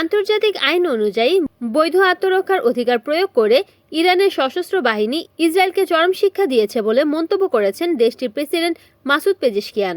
আন্তর্জাতিক আইন অনুযায়ী বৈধ আত্মরক্ষার অধিকার প্রয়োগ করে ইরানের সশস্ত্র বাহিনী ইসরায়েলকে চরম শিক্ষা দিয়েছে বলে মন্তব্য করেছেন দেশটির প্রেসিডেন্ট মাসুদ পেজেশকিয়ান।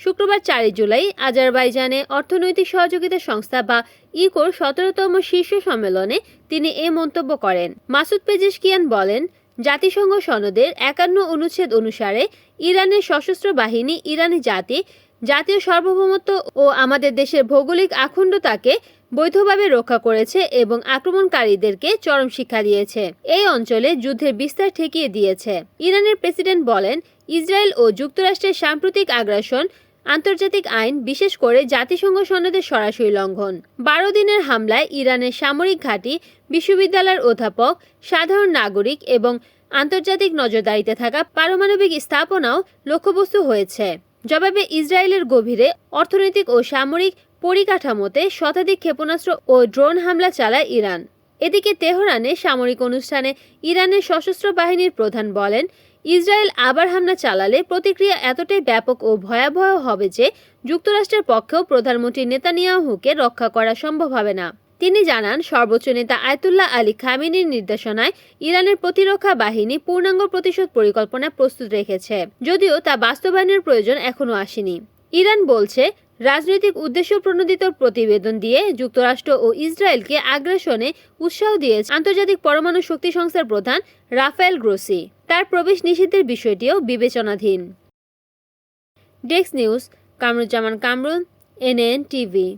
শুক্রবার চারই জুলাই আজারবাইজানে অর্থনৈতিক সহযোগিতা সংস্থা বা ইকোর সতেরোতম শীর্ষ সম্মেলনে তিনি এ মন্তব্য করেন। মাসুদ পেজেশকিয়ান বলেন, জাতিসংঘ সনদের একান্ন অনুচ্ছেদ অনুসারে ইরানের সশস্ত্র বাহিনী ইরানি জাতি, জাতীয় সার্বভৌমত্ব ও আমাদের দেশের ভৌগোলিক আখণ্ডতাকে বৈধভাবে রক্ষা করেছে এবং আক্রমণকারীদেরকে চরম শিক্ষা দিয়েছে। এই অঞ্চলে যুদ্ধের বিস্তার ঠেকিয়ে দিয়েছে। ইরানের প্রেসিডেন্ট বলেন, ইসরায়েল ও যুক্তরাষ্ট্রের সাম্প্রতিক আগ্রাসন, আন্তর্জাতিক আইন, বিশেষ করে জাতিসংঘ সনদের সরাসরি লঙ্ঘন। বারো দিনের হামলায় ইরানের সামরিক ঘাঁটি, বিশ্ববিদ্যালয়ের অধ্যাপক, সাধারণ নাগরিক এবং আন্তর্জাতিক নজরদারিতে থাকা পারমাণবিক স্থাপনাও লক্ষ্যবস্তু হয়েছে। জবাবে ইসরায়েলের গভীরে অর্থনৈতিক ও সামরিক পরিকাঠামোতে শতাধিক ক্ষেপণাস্ত্র ও ড্রোন হামলা চালায় ইরান। এদিকে তেহরানে সামরিক অনুষ্ঠানে ইরানের সশস্ত্র বাহিনীর প্রধান বলেন, ইসরায়েল আবার হামলা চালালে প্রতিক্রিয়া এতটাই ব্যাপক ও ভয়াবহ হবে যে যুক্তরাষ্ট্রের পক্ষেও প্রধানমন্ত্রী নেতানিয়াহুকে রক্ষা করা সম্ভব হবে না। তিনি জানান, সর্বোচ্চ নেতা আয়তুল্লাহ আলী খামিনীর নির্দেশনায় ইরানের প্রতিরক্ষা বাহিনী পূর্ণাঙ্গ প্রতিশোধ পরিকল্পনা প্রস্তুত রেখেছে, যদিও তা বাস্তবায়নের প্রয়োজন এখনও আসেনি। ইরান বলছে রাজনৈতিক উদ্দেশ্য প্রণোদিত প্রতিবেদন দিয়ে যুক্তরাষ্ট্র ও ইসরায়েলকে আগ্রাসনে উৎসাহ দিয়েছে আন্তর্জাতিক পরমাণু শক্তি সংস্থার প্রধান রাফায়েল গ্রোসি। তার প্রবেশ নিষিদ্ধের বিষয়টিও বিবেচনাধীন। Desk news, Kamruzzaman Kamrun, NN TV.